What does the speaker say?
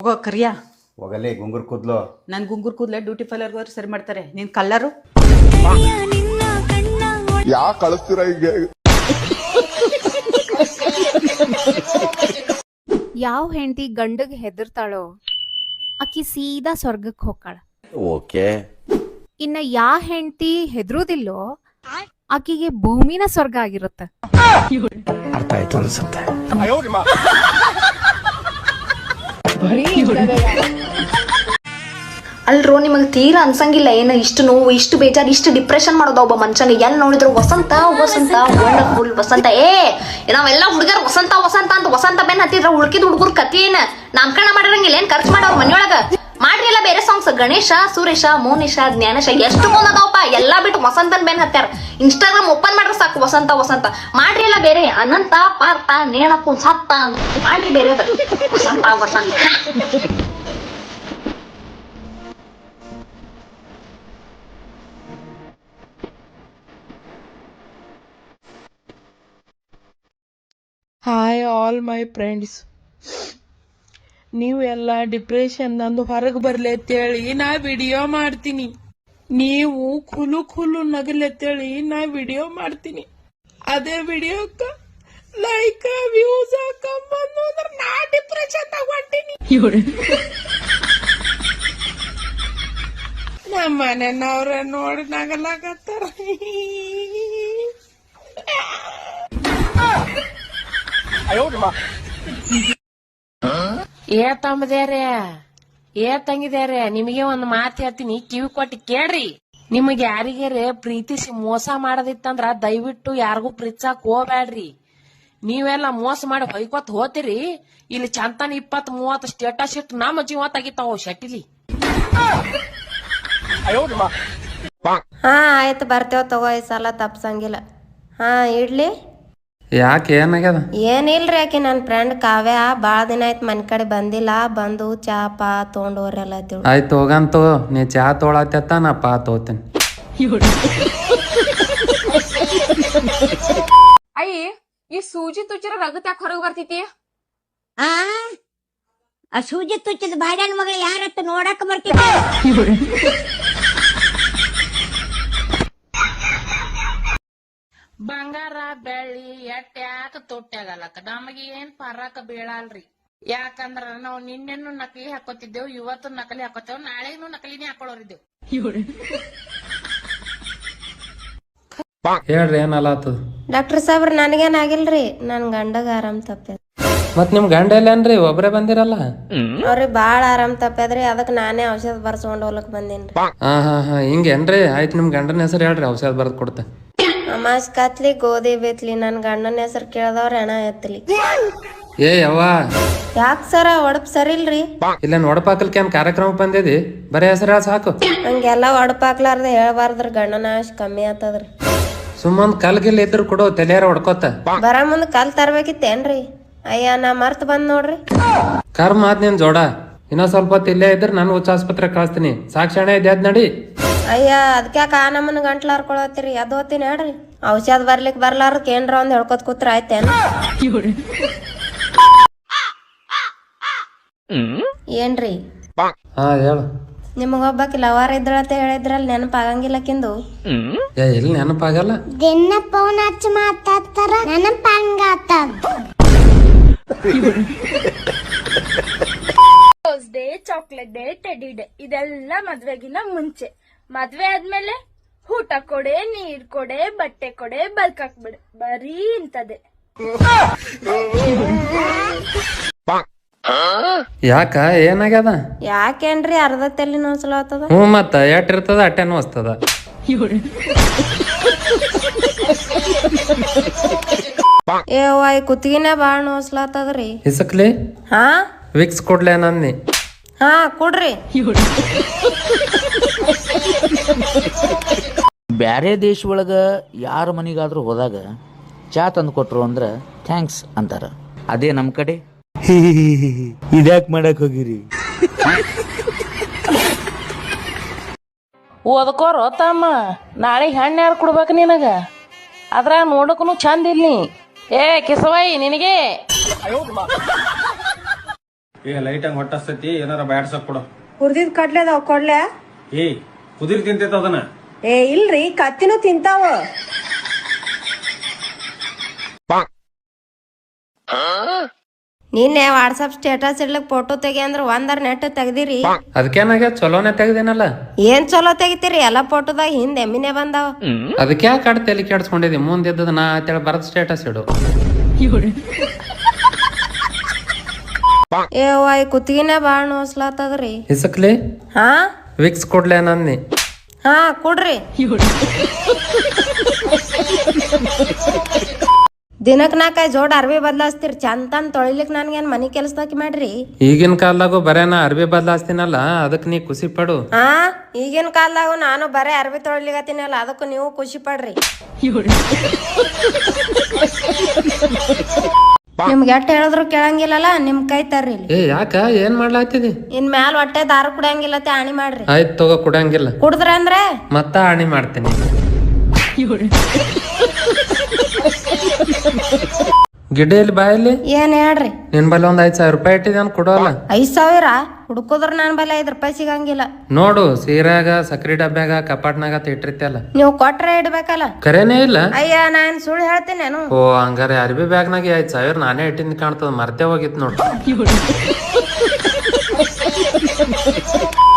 ಹೋಗೋ ಕರಿಯಾ. ಹೋಗಲಿ ಗುಂಗುರ್ ಕೂದ್ಲು. ನನ್ ಗುಂಗುರ್ ಕೂದ್ಲೆ ಡ್ಯೂಟಿ ಹೋದ್ರೆ ಸರಿ ಮಾಡ್ತಾರೆ. ನಿನ್ ಕಲ್ಲರು? ಯಾ ಕಳಿಸ್ತೀರಾ ಹಿಂಗೆ? ಯಾವ ಹೆಂಡತಿ ಗಂಡಗ್ ಹೆದರ್ತಾಳೋ ಆಕಿ ಸೀದಾ ಸ್ವರ್ಗಕ್ಕೆ ಹೋಗ್ತಾಳ ಓಕೆ. ಇನ್ನ ಯಾ ಹೆಂಡತಿ ಹೆದರುದಿಲ್ಲೋ ಆಕಿಗೆ ಭೂಮಿನ ಸ್ವರ್ಗ ಆಗಿರುತ್ತೆ. ಅರ್ಥ ಆಯ್ತು ಅನ್ಸುತ್ತೆ. ಅಲ್ರೋ, ನಿಮಗೆ ತೀರಾ ಅನ್ಸಂಗಿಲ್ಲ ಏನು ಇಷ್ಟು ನೋವು, ಇಷ್ಟು ಬೇಜಾರ್, ಇಷ್ಟು ಡಿಪ್ರೆಷನ್ ಮಾಡೋದ ಒಬ್ಬ ಮನುಷ್ಯನ ಎಲ್ಲಿ ನೋಡಿದ್ರು ವಸಂತ ವಸಂತ ವಂಡರ್ಫುಲ್ ವಸಂತ. ಏ ನಾವೆಲ್ಲ ಹುಡುಗರು ವಸಂತ ವಸಂತ ಅಂತ ವಸಂತ ಬೆನ್ ಹತ್ತಿದ್ರ ಉಳ್ಕಿದ ಹುಡುಗರ್ ಕತಿ ಏನ ನಾಮಕರಣ ಮಾಡಿರಂಗಿಲ್ಲ, ಏನ್ ಖರ್ಚು ಮಾಡೋರ್ ಮನೆಯೊಳಗ? ಮಾಡ್ರಿ ಎಲ್ಲ ಬೇರೆ ಸಾಂಗ್ಸ್ ಗಣೇಶ, ಸುರೇಶ, ಮೋನಿಶ, ಜ್ಞಾನೇಶ, ಎಷ್ಟು ಮೋನ್ ಅದಾವಪ್ಪ? ಎಲ್ಲಾ ಬಿಟ್ಟು ವಸಂತನ್ ಬೇನ್ ಹತ್ಯಾರ. ಇನ್ಸ್ಟಾಗ್ರಾಮ್ ಓಪನ್ ಮಾಡ್ರೆ ಸಾಕು, ವಸಂತ ವಸಂತ. ಮಾಡ್ರಿ ಎಲ್ಲ ಬೇರೆ, ಅನಂತ, ಪಾರ್ಥ, ನೇಣಕು, ಸತ್ತ. ಮಾಡ್ರಿ ಬೇರೆ Vasanta Vasanta. Hi all my friends ನೀವು ಡಿಪ್ರೆಷನ್ ನಂದು ಹೊರಗೆ ಬರ್ಲಿ ಅಂತೇಳಿ ನಾ ವಿಡಿಯೋ ಮಾಡ್ತೀನಿ. ನೀವು ಖುಲು ಖುಲು ನಗಲಿ ಅಂತೇಳಿ ನಾ ವಿಡಿಯೋ ಮಾಡ್ತೀನಿ. ಅದೇ ವಿಡಿಯೋಕ್ಕ ಲೈಕ್ ವ್ಯೂಸ್ ಕಮ್ಮಂದು ಅಂದ್ರೆ ನಾ ಡಿಪ್ರೆಷನ್ ತಗೊಂಡಿನಿ ನಮ್ಮ ಮನೆಯವ್ರ ನೋಡಿ ನಗಲಾಕತ್ತಾರ. ಏ ತಮ್ಮದೇರೆ ಏ ತಂಗಿದೇರೆ ನಿಮಗೆ ಒಂದು ಮಾತು ಹೇಳ್ತೀನಿ, ಕಿವಿ ಕೊಟ್ಟು ಕೇಳ್ರಿ. ನಿಮಗೆ ಯಾರಿಗೇರೆ ಪ್ರೀತಿಸಿ ಮೋಸ ಮಾಡದಿತ್ತಂದ್ರ ದಯವಿಟ್ಟು ಯಾರಿಗೂ ಪ್ರೀತಿಸಕ್ ಹೋಗ್ಬ್ಯಾಡ್ರಿ. ನೀವೆಲ್ಲ ಮೋಸ ಮಾಡಿ ಹೊಯ್ಕೊತ್ ಹೋತಿರಿ. ಇಲ್ಲಿ ಚಂತನ ಇಪ್ಪತ್ ಮೂವತ್ತು ಸ್ಟೇಟಸ್ ಇಟ್ಟು ನಮ್ಮ ಜೀವ ತೆಗಿತಾವ ಶಟಿಲಿ ಹಾ, ಆಯ್ತು, ಬರ್ತೇವ ತಗೋ, ಈ ಸಲ ತಪ್ಸಂಗಿಲ್ಲ. ಹಾ, ಇಡ್ಲಿ? ಯಾಕೆ ಏನಾಗ್ಯದ? ಏನಿಲ್ರಿ ಯಾಕೆ ನನ್ನ ಫ್ರೆಂಡ್ ಕಾವ್ಯ ಭಾಳ ದಿನ ಆಯ್ತು ಮನೆ ಕಡೆ ಬಂದಿಲ್ಲ ಬಂದು ಚಾ ಪಾ ತೊಗೊಂಡು ಹೋರೆಲ್ಲ ತಿಳ್ ಆಯ್ತು ಹೋಗಂತು ನೀ ಚಾ ತೊಳತ್ತ ನಾ ಪಾ ತೋತೀನಿ ಅಯ್ಯ ಈ ಸೂಜಿ ತುಚ್ಚಿರ ರಗತ್ ಯಾಕೆ ಹೊರಗೆ ಬರ್ತೈತಿ? ಆ ಆ ಸೂಜಿ ತುಚ್ಚಿದ ಬಾಡ್ಯಾನ ಮಗಳು ಯಾರತ್ತ ನೋಡಕ್ ಬರ್ತಿದ್ದ? ಬಂಗಾರ ಬೆಳ್ಳಿ ಎಟ್ ಯಾಕ ತೊಟ್ಟಾಗಲ್ಲಕ ನಮಗೆ ಏನ್ ಪರಾಕ ಬೀಳಲ್ರಿ. ಯಾಕಂದ್ರ ನಾವು ನಿನ್ನೆನು ನಕಲಿ ಹಾಕೋತಿದ್ದೆವು ಇವತ್ತು ನಕಲಿ ಹಾಕೋತೇವ್ ನಾಳೆನು ನಕಲಿನೇ ಹಾಕೊಳ್ಳೋರಿದ್ದೇವ್ ಹೇಳ್ರಿ ಏನಲ್ಲತ್ತದ ಡಾಕ್ಟರ್ ಸಾಬ್ರ ನನಗೇನಾಗಿಲ್ರಿ ನನ್ ಗಂಡಗ ಆರಾಮ್ ತಪ್ಪ್ಯದ ಮತ್ ನಿಮ್ ಗಂಡ ಎಲ್ಲೇನ್ರಿ? ಒಬ್ರೇ ಬಂದಿರಲ್ಲ? ಅವ್ರಿ ಬಾಳ ಆರಾಮ್ ತಪ್ಪ್ಯದ್ರಿ ಅದಕ್ ನಾನೇ ಔಷಧ ಬರ್ಸ್ಕೊಂಡ್ ಹೋಗ್ಲಕ್ ಬಂದೇನ್ರಿ. ಹಾ ಹಾ ಹಾ ಹಿಂಗೇನ್ರಿ ಆಯ್ತು ನಿಮ್ ಗಂಡನ ಹೆಸರು ಹೇಳ್ರಿ ಔಷಧ ಬರ್ದ್ ಕೊಡ್ತೆ. ಅಮಾಸ್ ಕತ್ಲಿ ಗೋಧಿ ಬೇತ್ಲಿ ನನ್ ಗಂಡನ ಹೆಸರು ಕೇಳ್ದವ್ರ ಹೆಣ ಎತ್ತಲಿ ಏ ಯವ್ವ. ಯಾಕ್ ಸರ ಒಡಪ್ ಸರಿಲ್ರಿ? ಇಲ್ಲ ನೋಡಪಾಕಲ್ಕೆ ಏನ್ ಕಾರ್ಯಕ್ರಮ ಬಂದಿದಿ? ಬರೀ ಹೆಸರು ಸಾಕು. ಹಂಗೆಲ್ಲ ಒಡಪಾಕ್ಲಾರ್ದ ಹೇಳ್ಬಾರ್ದ್ರಿ ಗಂಡನ ಆಶ್ ಕಮ್ಮಿ ಆತದ್ರಿ. ಸುಮ್ಮಂದ್ ಕಲ್ಗಿಲ್ ಇದ್ರು ಕೊಡು ತಲೆಯಾರ ಹೊಡ್ಕೋತ. ಬರ ಮುಂದ್ ಕಲ್ ತರ್ಬೇಕಿತ್ತೇನ್ರಿ? ಅಯ್ಯ ನಾ ಮರ್ತ್ ಬಂದ್ ನೋಡ್ರಿ. ಕರ್ಮ ಆದ್ ನಿನ್ ಜೋಡ. ಇನ್ನೊಂದ್ ಸ್ವಲ್ಪ ಹೊತ್ತು ಇಲ್ಲೇ ಇದ್ರೆ ನಾನು ಉಚ್ಚ ಆಸ್ಪತ್ರೆ ಕಳಿಸ್ತೀನಿ. ಸಾಕ್ಷಾಣೆ ಇದ್ಯಾದ್ ನಡಿ. ಅಯ್ಯ ಅದಕ್ಕೆ ಆ ನಮ್ಮನ್ ಗಂಟ್ಲ ಹರ್ಕೊಳತ್ತೀರಿ ಅದು ಓದ್ತೀನಿ ಹೇಳ್ರಿ. ಔಷಧ ಬರ್ಲಿಕ್ ಬರ್ಲಾರ್ದಕ್ ಏನ್ರ ಒಂದ್ ಹೇಳ್ಕೊತ್ ಕೂತ್ರ ಆಯ್ತೇನ? ಏನ್ರಿ? ಹಾ ಹೇಳು. ನಿಮಗೊಬ್ಬಾಕಿ ಲವಾರ ಇದ್ದಳಂತ ಹೇಳಿದ್ರಲ್ಲ ನೆನಪಾಗಂಗಿಲ್ಲಕ್ಕಿಂದು ಏ ಎಲ್ಲಿ ನೆನಪಾಗಲ್ಲ ದಿನ ಫೋನ್ ಹಚ್ಚಿ ಮಾತಾಡ್ತಾರ ನೆನಪಂಗ day chocolate day teddy day ಇದೆಲ್ಲ ಮದ್ವೆಗಿನ ಮುಂಚೆ. ಮದ್ವೆ ಆದ್ಮೇಲೆ ಊಟ ಕೊಡೆ ನೀರ್ ಕೊಡೆ ಬಟ್ಟೆ ಕೊಡೆ ಬಲ್ಕ್ ಹಾಕ್ಬಿಡು. ಬರೀ ಇಂತದೆ ಯಾಕ? ಏನಾಗ್ಯದ? ಯಾಕೇನ್ರಿ ಅರ್ಧ ತಲೆ ನೋಸ್ಲಾತದ ಹ್ಞೂ ಮತ್ತ ಎಟ್ ಇರ್ತದ ಅಟ್ಟೆ ನೋಸ್ತದ ಏ ವಾಯ್ ಕುತ್ತಿಗೆನೇ ಬಾಳ ನೋಸ್ಲಾತದ್ರಿ ಹಿಸಕ್ಲಿ? ಹಾ? ವಿಕ್ಸ್ ಕೊಡ್ಲೇ ನನ್ನಿ. ಹಾ ಕೊಡ್ರಿ. ಬ್ಯಾರೆ ದೇಶ ಒಳಗ ಯಾರ ಮನೆಗಾದ್ರೂ ಹೋದಾಗ ಚಾ ತಂದು ಕೊಟ್ರು ಅಂದ್ರ ಥ್ಯಾಂಕ್ಸ್ ಅಂತಾರ. ಅದೇ ನಮ್ ಕಡೆ. ಇದ್ಯಾಕ್ ಮಾಡಕ್ ಹೋಗಿರಿ? ಓದ್ಕೋರೋ ತಮ್ಮ. ನಾಳೆ ಹಣ್ಣು ಯಾರು ಕೊಡ್ಬೇಕು ನಿನಗ? ಅದ್ರ ನೋಡಕ್ಕೂ ಚಂದ ಇಲ್ಲಿ ಏ ಕಿಸವಾಯಿ ನಿನಗೆ? ಈಗ ಲೈಟ್ ಹಂಗ ಹೊಟ್ಟಸ್ತೈತಿ ಏನಾರ ಬ್ಯಾಡ್ಸಕ್ ಕೊಡು. ಕುರ್ದಿದ್ ಕಡ್ಲೆ ಅದಾವ ಕೊಡ್ಲೆ? ಏ ಕುದಿರ್ ತಿಂತೈತ ಅದನ್ನ? ಏ ಇಲ್ರಿ ಕತ್ತಿನೂ ತಿಂತಾವ. ನಿನ್ನೆ ವಾಟ್ಸಪ್ ಸ್ಟೇಟಸ್ ಇಡ್ಲಿಕ್ ಫೋಟೋ ತೆಗಿ ಅಂದ್ರ ಒಂದರ ನೆಟ್ ತೆಗ್ದಿರಿ. ಅದಕ್ಕೇನಾಗ ಚಲೋನೆ ತೆಗ್ದೇನಲ್ಲ? ಏನ್ ಚಲೋ ತೆಗಿತೀರಿ? ಎಲ್ಲಾ ಫೋಟೋದಾಗ ಹಿಂದ್ ಎಮ್ಮಿನೇ ಬಂದಾವ. ಅದಕ್ಕೆ ಯಾಕೆ ಕಡ್ ತಲೆ ಕೆಡ್ಸ್ಕೊಂಡಿದ್ದಿ ಮುಂದಿದ್ದದ ನಾ ಅಂತೇಳಿ ಬರದ್ ಸ್ಟೇಟಸ್ ಇಡು. ಏ ವಾಯ್ ಕುತ್ತಿಗೆನೇ ಬಾಳ್ ನೋಸ್ಲಾತದ್ರಿ. ಹಿಸಕ್ಲಿ? ಹಾ? ವಿಕ್ಸ್ ಕೊಡ್ಲೆ ನಂದಿ ಹಾ ಕೊಡ್ರಿ. ದಿನಕ್ ನಾಲ್ಕೈದು ಜೋಡ್ ಅರ್ವಿ ಬದ್ಲಾಸ್ತೀರಿ. ಚಂತನ್ ತೊಳಿಲಿಕ್ ನನ್ಗೇನ್ ಮನಿ ಕೆಲ್ಸದಾಕಿ ಮಾಡ್ರಿ. ಈಗಿನ ಕಾಲದಾಗು ಬರೇ ನಾ ಅರ್ಬಿ ಬದಲಾಸ್ತೀನಲ್ಲ ಅದಕ್ ನೀ ಖುಷಿ ಪಡು. ಹಾ ಈಗಿನ ಕಾಲದಾಗು ನಾನು ಬರೇ ಅರ್ವಿ ತೊಳಿಲಿಕತ್ತೀನಲ್ಲ ಅದಕ್ಕೂ ನೀವು ಖುಷಿ ಪಡ್ರಿ. ನಿಮ್ಗೆ ಎಟ್ಟ ಹೇಳಿದ್ರು ಕೇಳಂಗಿಲ್ಲಲ್ಲ ನಿಮ್ ಕೈ ತರ್ರಿ ಇಲ್ಲಿ. ಏ ಯಾಕ? ಏನ್ ಮಾಡ್ಲಾತಿದಿ? ಇನ್ ಮ್ಯಾಲ ಹೊಟ್ಟೆ ದಾರ ಕುಡಿಯಂಗಿಲ್ಲ ಆಣಿ ಮಾಡ್ರಿ. ಆಯ್ತು ತಗೋ ಕುಡಂಗಿಲ್ಲ ಕುಡಿದ್ರ ಅಂದ್ರೆ? ಮತ್ತ ಆಣಿ ಮಾಡ್ತೀನಿ. ಗಿಡ್ಡೆಯಲ್ಲಿ ಬಾಯಲ್ಲಿ? ಏನ್ ಹೇಳ್ರಿ? ನಿನ್ ಬಲ್ಲಿ ಒಂದ್ ಐದ್ ಸಾವಿರ ರೂಪಾಯಿ ಇಟ್ಟಿದ್ದೆ ಅಂತ ಕೊಡೋಲ್ಲ? ಐದ್ ಸಾವಿರ? ಹುಡುಕೋದ್ರ ನನ್ ಬಲ್ಲ ಐದ್ ರೂಪಾಯಿ ಸಿಗಂಗಿಲ್ಲ. ನೋಡು ಸೀರಾಗ ಸಕ್ರಿ ಡಬ್ಬ್ಯಾಗ ಕಪಾಟ್ನಾಗ ತಿಟ್ಟಿರ್ತಿಯಲ್ಲ? ಇಟ್ಟಿರ್ತಲ್ಲ ನೀವು ಕೊಟ್ರೆ ಇಡ್ಬೇಕಲ್ಲ? ಕರೆನೇ ಇಲ್ಲ. ಅಯ್ಯ ನಾನ್ ಸುಳ್ಳು ಹೇಳ್ತೀನಿ ಓ ಹಂಗಾರೆ ಅರ್ಬಿ ಬ್ಯಾಗ್ನಾಗ ಐದ್ ಸಾವಿರ ನಾನೇ ಇಟ್ಟಿಂದ ಕಾಣ್ತದ ಮರ್ತೆ ಹೋಗಿತ್ ನೋಡು.